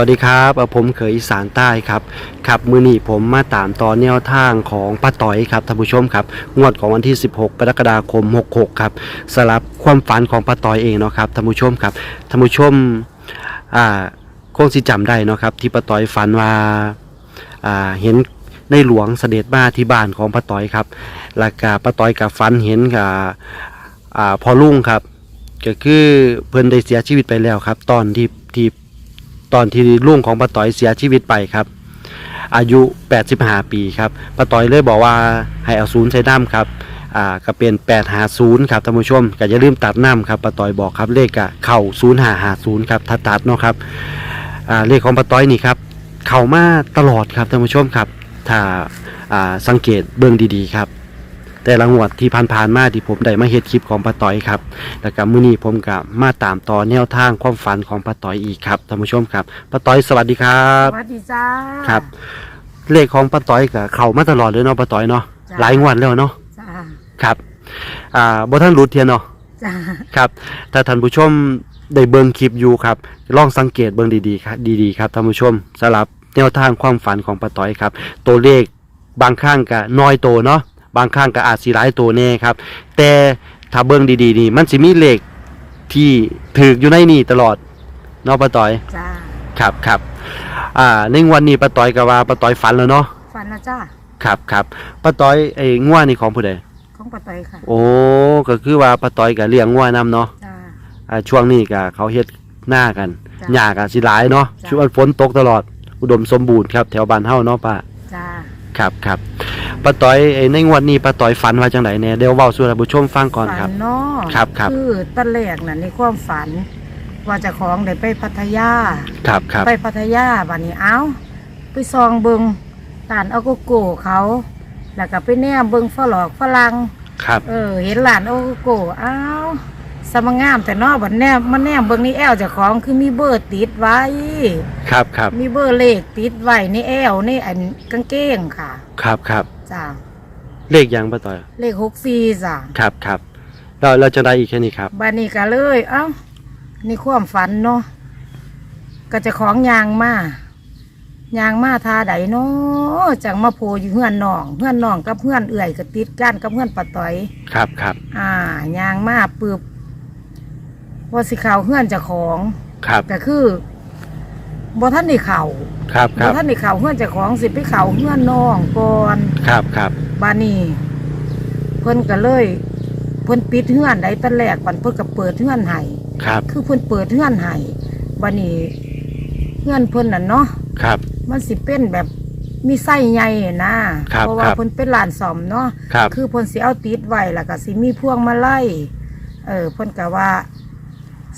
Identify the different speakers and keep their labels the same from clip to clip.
Speaker 1: วัสดีครับผมเขยอีสานใต้ครับครับมือนี้ผมมาตามต่อแนวทางของป้าต้อยครับท่านผู้ชมครับงวดของวันที่ 16 กรกฎาคม 66 ครับสลับความฝันของป้าต้อยเองเนาะครับท่านผู้ชมครับท่านผู้ชมอ่าคงสิจำได้เนาะครับที่ป้าต้อยฝันว่าอ่าเห็นในหลวงเสด็จมาที่บ้านของป้าต้อยครับแล้วก็ป้าต้อยกับฝันเห็นกับอ่าพอลุงครับก็คือเพิ่นได้เสียชีวิตไปแล้วครับ ตอนที่ที่ ตอนที่ลุงของป้าต้อยเสียชีวิตไปครับ อายุ 85 ปีครับป้าต้อยเลยบอกว่าให้เอาศูนย์ใส่น้ำครับอ่าก็เป็น850ครับท่านผู้ชมก็อย่าลืมตัดน้ำครับป้าต้อยบอกครับเลขอะเข่า0550ครับถ้าตัดเนาะครับอ่าเลขของป้าต้อยนี่ครับเข่ามาตลอดครับท่านผู้ชมครับถ้าอ่าสังเกตเบื้องดีๆครับ แต่ละงวดที่ผ่านๆมาที่ผมได้มาเฮ็ดคลิปของป้าต้อยครับแล้วก็มื้อนี้ผมก็มาตามต่อแนวทางความฝันของป้าต้อยอีกครับท่านผู้ชมครับป้าต้อยสวัสดีครับ
Speaker 2: สวัสดีจ้า
Speaker 1: ครับ เลขของป้าต้อยก็เข้ามาตลอดเลยเนาะป้าต้อยเนาะ
Speaker 2: จ้ะ
Speaker 1: หลายงวดแล้วเนาะ
Speaker 2: จ้า
Speaker 1: ครับอ่าบ่ทันรู้เทียนเนาะ
Speaker 2: จ้า
Speaker 1: ครับถ้าท่านผู้ชมได้เบิ่งคลิปอยู่ครับลองสังเกตเบิ่งดีๆครับดีๆครับท่านผู้ชมสำหรับแนวทางความฝันของป้าต้อยครับ ตัวเลขบางครั้งก็น้อยโตเนาะ บางครั้งก็อาจสิหลายโตแน่ครับ แต่ถ้าเบิ่งดีๆนี่มันสิมีเลขที่ถูกอยู่ในนี่ตลอดเนาะป้าต้อย
Speaker 2: จ้า
Speaker 1: ครับครับอ่าในงวันนี้ป้าต้อยก็ว่าป้าต้อยฝันแล้วเนาะ
Speaker 2: ฟันนะจ้า
Speaker 1: ครับครับป้าต้อยไอ้งวนี่ของผู้ใด
Speaker 2: ของปะตอยค่ะ
Speaker 1: โอ้ก็คือว่าป้าต้อยก็เลี้ยงงวนํเนาะ
Speaker 2: จ้า
Speaker 1: อ่าช่วงนี้ก็เขาเฮ็ดหน้ากัน
Speaker 2: จ้ะ
Speaker 1: หญ้าก็สิหลายเนาะ
Speaker 2: จ้ะ
Speaker 1: ช่วงฝนตกตลอดอุดมสมบูรณ์ครับแถวบ้านเฮาเนาะป้า
Speaker 2: จ้า
Speaker 1: ครับครับป้าต้อยไอ้ในงวดนี้ป้าต้อยฝันว่าจังไดแหน่เดี๋ยวเว้าสู่ท่านผู้ชมฟังก่อนค
Speaker 2: ฝั
Speaker 1: รับ
Speaker 2: นเนาะ
Speaker 1: ครับครับ
Speaker 2: คือตั้นแรกน่ะในความฝัน ว่าเจะของได้ไปพัทยา
Speaker 1: ครับครับ
Speaker 2: ไปพัทยาบัดนี้เอ้า ไปซองเบิงตานเอาโกโก้เขา แล้วก็ไปแนมเบิงฝรั่งฝรั่ง
Speaker 1: ครับ
Speaker 2: เออ เห็นหลานโอาโกโก้เอ้า สมงามแต่เนอบัดแนมมันแนมเบิงนี่แอลเจ้าของคือมีเบอร์ติดไว้
Speaker 1: ครับครับ
Speaker 2: มีเบอร์เลขติดไว้ในแอลในอันกางเกงค่ะ
Speaker 1: ครับครับ
Speaker 2: จ้า
Speaker 1: เลขหยังป้าต้อย
Speaker 2: เลขหกสี่จ้า
Speaker 1: ครับครับเราเราจะได้อีกแค่นี้ครับ
Speaker 2: บานี้ก็เลย เอ้าในความฝันเนาะก็จะของยางมายางมาทาใดเนาะจังมาโพอยู่เฮือนน้องเฮือนน้องกับเฮือนเอื่อยก็ติดกันกับเฮือนปะต่อย
Speaker 1: ครับครับ
Speaker 2: อ่ายางมาปึบ ว่าสิเข่าเฮือนเจะของ
Speaker 1: ครับ
Speaker 2: ก็คือบ่ท่านได้เข่า
Speaker 1: ครับค
Speaker 2: บ่
Speaker 1: รับ
Speaker 2: ท่านได้เข่าเฮือนเจะของสิไปเข่าเฮือนน้องก่อน
Speaker 1: ครับครับ
Speaker 2: บานี้เพิ่นก็เลย เพิ่นปิดเฮือนได้ตอนแรกวันเพิ่นก็เปิดเฮือนให้
Speaker 1: ครับ
Speaker 2: คือเพิ่นเปิดเฮือนให้บานี้เฮือนเพิ่นน่ะเนาะ
Speaker 1: ครับ
Speaker 2: มันสิเป็นแบบมีไส้ใหญ่นะ ครับเพราะว่า
Speaker 1: ครับ
Speaker 2: เพิ่นเป็นร้านซ่อมเนาะ
Speaker 1: ครับ
Speaker 2: คือเพิ่นสิเอาติดไว้แล้วก็สิมีพวงมาลัยเออเพิ่นก็ว่า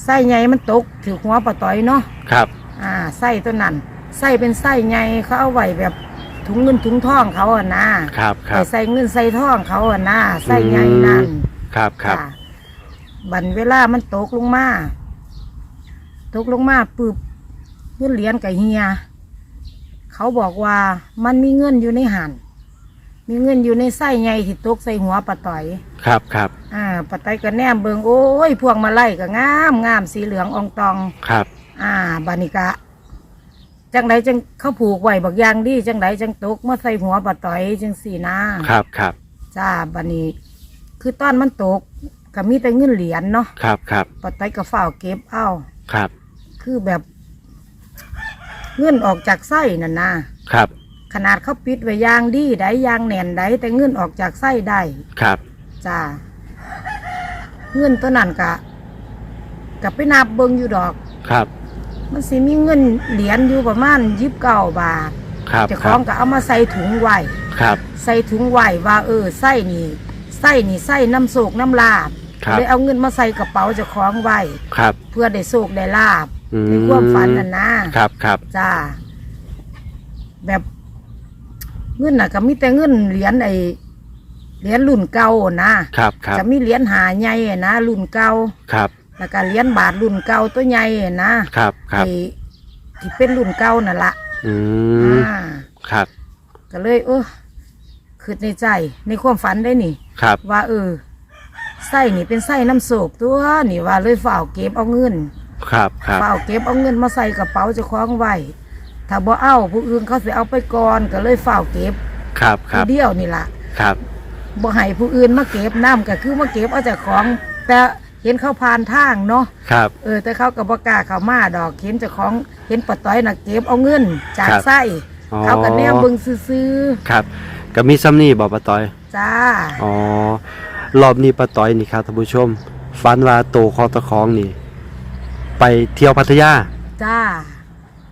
Speaker 2: ไส้ใหญ่มันตกถือหัวปะต้อยเนาะ
Speaker 1: ครับ
Speaker 2: อ่าไส้ตัวนั้นไส้เป็นไส้ใหญ่เขาเอาไว้แบบถุงเงินถุงทองเขาอะนะครับ
Speaker 1: ครั
Speaker 2: ไป
Speaker 1: บ
Speaker 2: ใส่เงินใส่ทองเขาอะนะไส้ใหญ่นั่น
Speaker 1: ครับครับ
Speaker 2: จ้ะบันเวลามันตกลงมาตกลงมาปึ๊บเงินเหรียญกับเฮีย เขาบอกว่ามันมีเงินอยู่ในหัน มีเงินอยู่ในไส้ใหญ่ที่ตกใส่หัวปะต่อย
Speaker 1: ครับครับ
Speaker 2: อ่าปะต่อยก็แนมเบิงโอ้ย พวงมาไล่ก็งามงามสีเหลืองอองตอง
Speaker 1: ครับ
Speaker 2: อ่า บานิกะ จังไดจังเขาผูกไว้บักอยางดีจังไดจังตกมาใส่หัวปะต่อยจังสีนา
Speaker 1: ครับครับ
Speaker 2: จ้าบานี้คือตอนมันตกก็มีแต่เงินเหรียญเนาะ
Speaker 1: ครับครับ
Speaker 2: ปะต้อยก็เฝ้าวเก็บเอา
Speaker 1: ครับ
Speaker 2: คือแบบ เงินออกจากไส้นั่นนะครับ ขนาดเขาปิดไว้อยางดีได้อยางแน่นได้แต่เงินออกจากไส้ได้
Speaker 1: ครับ
Speaker 2: จ้าเงินตัวนั้นกะกับไปนับเบิงอยู่ดอก
Speaker 1: ครับ
Speaker 2: มันสิมีเงินเหรียญอยู่ประมาณยิบเก้าบาท
Speaker 1: ครับ
Speaker 2: เจะ
Speaker 1: ค
Speaker 2: ค
Speaker 1: รั
Speaker 2: ล้อบงก็เอามาใส่ถุงไว้
Speaker 1: ครับ
Speaker 2: ใส่ถุงไว้ว่าเออไส้นี่ไส้นี่ไส้น้ำโศกน้ำลาบ
Speaker 1: ครับ
Speaker 2: เลยเอาเงินมาใส่กระเป๋าเจะคล้าของไว้
Speaker 1: ครับ
Speaker 2: เพื่อได้โศกได้ลาบ
Speaker 1: อืม
Speaker 2: ในความฝันน่ะนะ
Speaker 1: ครับ ครับ
Speaker 2: จ้าแบบ เงินน่ะก็มีแต่เงินเหรียญไอเหรียญรุ่นเก่านะครับ
Speaker 1: ครับ
Speaker 2: จะมีเหรียญหาใหญ่อะนะรุ่นเก่า
Speaker 1: ครับ
Speaker 2: แล้วก็เหรียญบาทรุ่นเก่าตัวใหญ่อะนะครับ
Speaker 1: ครับ
Speaker 2: ไอ้ที่เป็นรุ่นเก่านั่นละ
Speaker 1: อืม
Speaker 2: อ่า
Speaker 1: ครับ
Speaker 2: ก็เลย เออคิดในใจในความฝันได้นี่
Speaker 1: ครับ
Speaker 2: ว่าเออไส้นี่เป็นไส้น้ำโศกตัวนี่ว่าเลยฝ่ากเก็บเอาเงิน
Speaker 1: ครับครับ
Speaker 2: เฝ้าเก็บเอาเงินมาใส่กระเป๋าเจ้าของไว้ ถ้าบ่เอาผู้อื่นเขาสิเอาไปก่อนก็เลยเฝ้าเก็บ
Speaker 1: ครับค
Speaker 2: ที
Speaker 1: รับ
Speaker 2: เดียวนี่ล่ะ
Speaker 1: ครับ
Speaker 2: บ่ให้ผู้อื่นมาเก็บน้ำก็คือมาเก็บเอาจากของ แต่เห็นเขาผ่านทางเนาะ
Speaker 1: ครับ
Speaker 2: เออแต่เขาก็บ่กล้าเข้ามาดอกเห็นเจ้าของเห็นปะต้อยน่ะเก็บเอาเงินจาก
Speaker 1: ครับ
Speaker 2: ไส้
Speaker 1: อ๋อ
Speaker 2: เขาก็แนมเบิ่งซื่อ
Speaker 1: ครับก็มีซ้ำนี่บอกป้าต้อย
Speaker 2: ๆจ้า
Speaker 1: อ๋อ รอบนี้ป้าต้อยนี่ครับท่านผู้ชม ฝันว่าโตคอตะคองนี่ ไปเที่ยวพัทยา
Speaker 2: จ้า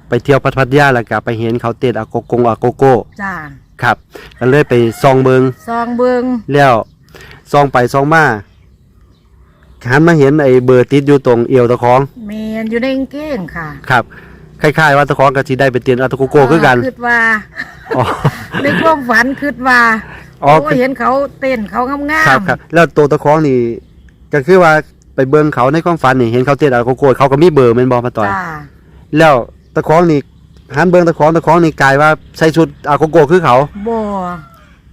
Speaker 1: ไปเที่ยวพัทยาแล้วก็ไปเห็นเขาเต้นอาโกกงอาโกโก้
Speaker 2: จ้า
Speaker 1: ครับก็เลยไปซองเบิง
Speaker 2: ซองเบิ่ง
Speaker 1: แล้วซองไปซองมาหันมาเห็นไอ้เบอร์ติดอยู่ตรงเอวตะคอง
Speaker 2: แมนอยู่ในกางเกงค่ะ
Speaker 1: ครับคล้ายๆ ว่าตะคองกับสิได้ไปเตียนอาโกโก้คือกัน
Speaker 2: คิดว่า
Speaker 1: อ๋อ
Speaker 2: ในความฝันคิดว่า
Speaker 1: อ๋อ
Speaker 2: โอ้ยเห็นเขาเต้นเขางามๆ
Speaker 1: ครับครับแล้วตัวตะคองนี่ก็คือว่าไปเบิ่งเขาในความฝันนี่เห็นเขาเต้นอาโกโก้เขาก็มีเบอร์แม่นบ่ป้าต้อย
Speaker 2: จ้า
Speaker 1: แล้ว ตะคองนี่หันเบิ่งตะคองตะคองนี่กลายว่าใส่ชุดอาโกโก้คือเขา
Speaker 2: บ่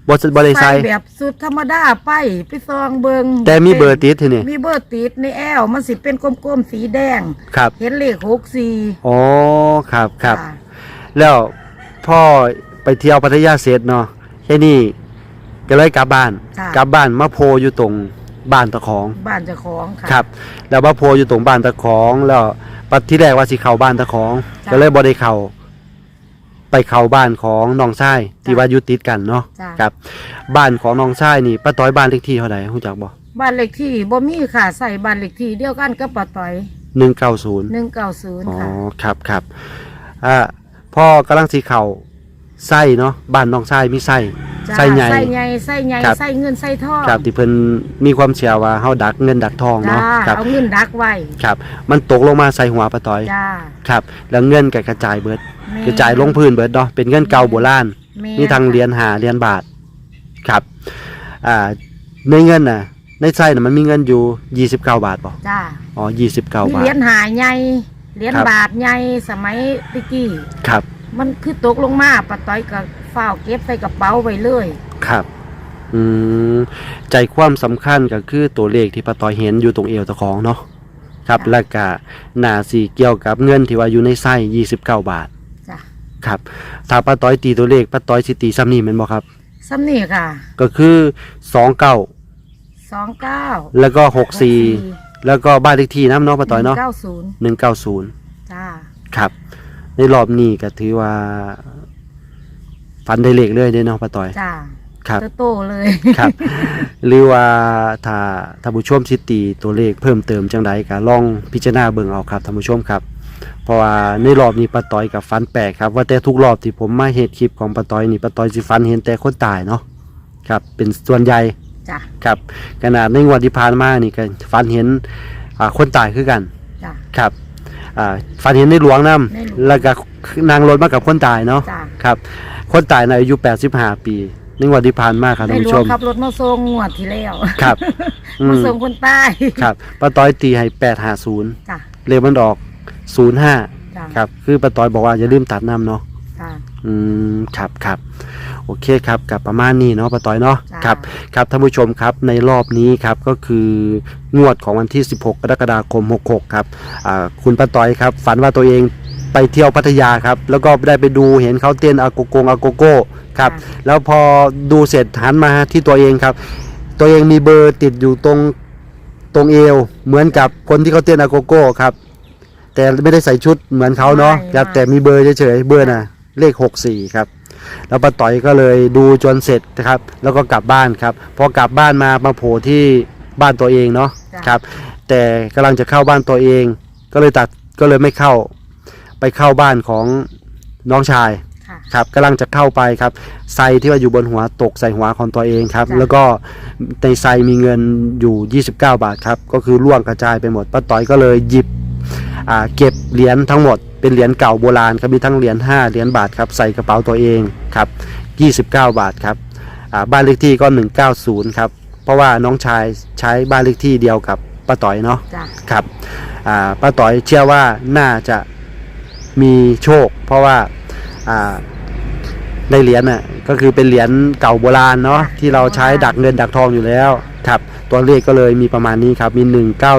Speaker 1: บ่บ่ได้ใส่
Speaker 2: แบบสุดธรรมดาไปไปซองเบิง
Speaker 1: แต่มีเบอร์ติดทีนี่
Speaker 2: มีเบอร์ติดในแอลมันสิเป็นกลมๆสีแดง
Speaker 1: ครับ
Speaker 2: เห็นเลขหกสี่
Speaker 1: อ๋อครับครับ
Speaker 2: จ้ะ
Speaker 1: แล้วพ่อไปเที่ยวพัทยาเสร็จเนาะแค่นี้ก็เลยกลับบ้าน
Speaker 2: จ้ะ
Speaker 1: กลับบ้านมาโพอยู่ตรง บ้านตะของ
Speaker 2: บ้านเจ้าของค่ะ
Speaker 1: ครับ แล้วมาโพอยู่ตรงบ้านตะของแล้วปัดที่แรกว่าสิเข้าบ้านตะของ
Speaker 2: จ้ะ
Speaker 1: ก็เลยบ่ได้เข้าไปเข้าบ้านของน้องชายที่ว่าอยู่ติดกันเนาะ
Speaker 2: จ้ะ
Speaker 1: ครับ บ้านของน้องชายนี่ป้าต้อยบ้านเลขที่เท่าไหร่ฮู้จักบ่
Speaker 2: บ้านเลขที่บ่มีค่ะใส่บ้านเลขที่เดียวกันกับปะต่อย
Speaker 1: 190
Speaker 2: หนึ่งเก้าศูนย์
Speaker 1: อ๋อ
Speaker 2: ค่ะ
Speaker 1: ครับครับอ่าพ่อกำลังสีเข่าไส้เนาะบ้านน้องไส้มีไส้
Speaker 2: จ้ะ
Speaker 1: ไส้ใหญ่
Speaker 2: ใส่ใหญ่ใส่ใหญ่
Speaker 1: ครับ
Speaker 2: ใส่เงินใส่ทอง
Speaker 1: ครับที่เพิ่นมีความเชื่อว่าเฮาดักเงินดักทอง
Speaker 2: จ้า
Speaker 1: เนาะครับ
Speaker 2: เอาเงินดักไว้
Speaker 1: ครับ มันตกลงมาใส่หัวป้าต้อย
Speaker 2: จ้า
Speaker 1: ครับ แล้วเงินก็กระจายเบิด
Speaker 2: แม่
Speaker 1: กระจายลงพื้นเบิดเนาะเป็นเงินเก่าโบราณ
Speaker 2: แมี
Speaker 1: ทั้งเหรียญหาเหรียญบาทครับอ่าในเงินน่ะ ในไส้น่ะมันมีเงินอยู่ 29 บาทบ่
Speaker 2: จ้า
Speaker 1: อ๋อ29 บา
Speaker 2: มี
Speaker 1: ท
Speaker 2: เหรียญหาใหญ่เหรียญ
Speaker 1: ครับ
Speaker 2: บาทใหญ่สมัยตะกี้
Speaker 1: ครับ
Speaker 2: มันคือตกลงมาปะต้อยก็ ฝ้าวเก็บใส่กระเป๋าไว้เลย
Speaker 1: ครับ อืมใจความสำคัญก็คือตัวเลขที่ป้าต้อยเห็นอยู่ตรงเอวตะของเนาะครับ
Speaker 2: ค่ะ
Speaker 1: แล้วก็หน้าสีเกี่ยวกับเงินที่ว่าอยู่ในไส้29 บาท
Speaker 2: จ้ะ
Speaker 1: ครับถ้าป้าต้อยตีตัวเลขป้าต้อยสิตีซ้ำนี่แม่นบ่ครับ
Speaker 2: ซ้ำนี่ค่ะ
Speaker 1: ก็คือ29
Speaker 2: สองเก้า
Speaker 1: แล้วก็64แล้วก็บ้านเลขที่น้ำเนาะป้าต้อยเนาะ
Speaker 2: เก้าศูนย์
Speaker 1: 190
Speaker 2: จ้า
Speaker 1: ครับ ในรอบนี้ก็ถือว่า ฟันได้เลขเลยเด้เนาะป้าต้อย
Speaker 2: จ้า
Speaker 1: ครับ
Speaker 2: โตๆเลย
Speaker 1: ครับ หรือว่าถ้าท่านผู้ชมสิตีตัวเลขเพิ่มเติมจังใดก็ลองพิจารณาเบิ่งเอาครับท่านผู้ชมครับ เพราะว่าในรอบนี้ป้าต้อยกับฟันแปลกครับ ว่าแต่ทุกรอบที่ผมมาเฮ็ดคลิปของป้าต้อยนี่ป้าต้อยสิฟันเห็นแต่คนตายเนาะครับ เป็นส่วนใหญ่
Speaker 2: จ้า
Speaker 1: ครับขนาดในงวดที่ผ่านมานี่ก็ฟันเห็นอ่าคนตายคือกัน
Speaker 2: จ้า
Speaker 1: ครับอ่าฟันเห็นในหลวงนํ
Speaker 2: ในหลวง
Speaker 1: แล้วก็นางรถมากับคนตายเนาะ
Speaker 2: จ้า
Speaker 1: ครับ คนตายในอายุ85 ปีในงวดที่ผ่านมาครับ
Speaker 2: ใน
Speaker 1: ท่าน
Speaker 2: หล
Speaker 1: ผู้
Speaker 2: ว
Speaker 1: ช
Speaker 2: ง
Speaker 1: ม
Speaker 2: ขับรถมาส่งงวดที่แล้ว
Speaker 1: ครับอื
Speaker 2: มามส่งคนใต้
Speaker 1: ครับป้าต้อยตีให้แปดห้าศูนย์
Speaker 2: จ้า
Speaker 1: เลขมันออกศูนย์ห้า
Speaker 2: จ้า
Speaker 1: ครับ คือป้าต้อยบอกว่าอย่าลืมตัดน้ำเนาะ
Speaker 2: จ้า
Speaker 1: อืมครับครับโอเคครับกับประมาณนี้เนาะป้าต้อยเนาะ
Speaker 2: จ้า
Speaker 1: ครับครับท่านผู้ชมครับในรอบนี้ครับก็คืองวดของวันที่ 16 กรกฎาคม 66 ครับอ่าคุณป้าต้อยครับฝันว่าตัวเอง ไปเที่ยวพัทยาครับ แล้วก็ได้ไปดูเห็นเขาเต้นอาโกโกงอาโกโก้ครับ
Speaker 2: จ้า
Speaker 1: แล้วพอดูเสร็จหันมาที่ตัวเองครับ ตัวเองมีเบอร์ติดอยู่ตรงตรงเอว เหมือนกับคนที่เขาเต้นอาโกโก้ครับ แต่ไม่ได้ใส่ชุดเหมือนเขาเนาะ
Speaker 2: ไม่
Speaker 1: ครับ
Speaker 2: ไม่
Speaker 1: แต่มีเบอร์เฉยๆเบอร์น่ะเลข 64 ครับแล้วป้าต่อยก็เลยดูจนเสร็จนะครับ แล้วก็กลับบ้านครับ พอกลับบ้านมามาโผล่ที่บ้านตัวเองเนาะ
Speaker 2: จ้ะ
Speaker 1: ครับ แต่กำลังจะเข้าบ้านตัวเอง ก็เลยตัดก็เลยไม่เข้า ไปเข้าบ้านของน้องชาย
Speaker 2: ค่ะ
Speaker 1: ครับกำลังจะเข้าไปครับไซที่ว่าอยู่บนหัวตกใส่หัวของตัวเองครับ
Speaker 2: จ้ะ
Speaker 1: แล้วก็ในไซมีเงินอยู่ 29 บาทครับ ก็คือล่วงกระจายไปหมดป้าต้อยก็เลยหยิบอ่าเก็บเหรียญทั้งหมด เป็นเหรียญเก่าโบราณครับมีทั้งเหรียญ5เหรียญบาทครับใส่กระเป๋าตัวเองครับ 29 บาทครับอ่าบ้านเลขที่ก็ 190 ครับ เพราะว่าน้องชายใช้บ้านเลขที่เดียวกับป้าต้อยเนาะ
Speaker 2: จ้า
Speaker 1: ครับอ่าป้าต่อยเชื่อว่าน่าจะ มีโชค เพราะว่าอ่าในเหรียญน่ะก็คือเป็นเหรียญเก่าโบราณเนาะที่เราใช้ดักเงินดักทองอยู่แล้วครับตัวเลขก็เลยมีประมาณนี้ครับมี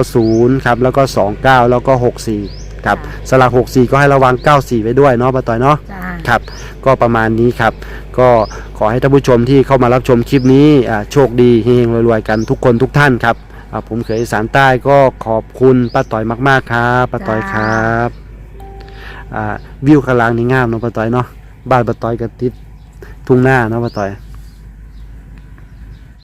Speaker 1: 190ครับแล้วก็ 29 แล้วก็ 64ครับสลัก64 ก็ให้ระวัง 94 ไว้ด้วยเนาะป้าต่อยเนาะ
Speaker 2: จ้า
Speaker 1: ครับก็ประมาณนี้ครับ ก็ขอให้ท่านผู้ชมที่เข้ามารับชมคลิปนี้อ่าโชคดีเฮงรวยๆกันทุกคนทุกท่านครับอ่าผมเขยอีสารใต้ก็ขอบคุณป้าต่อยมาก ๆ ครับป้าต่อยครับอ่า วิวข้างล่างนี่งามเนาะป้าต้อยเนาะบ้านป้าต้อยกับติดทุ่งหน้าเนาะป้าต้อย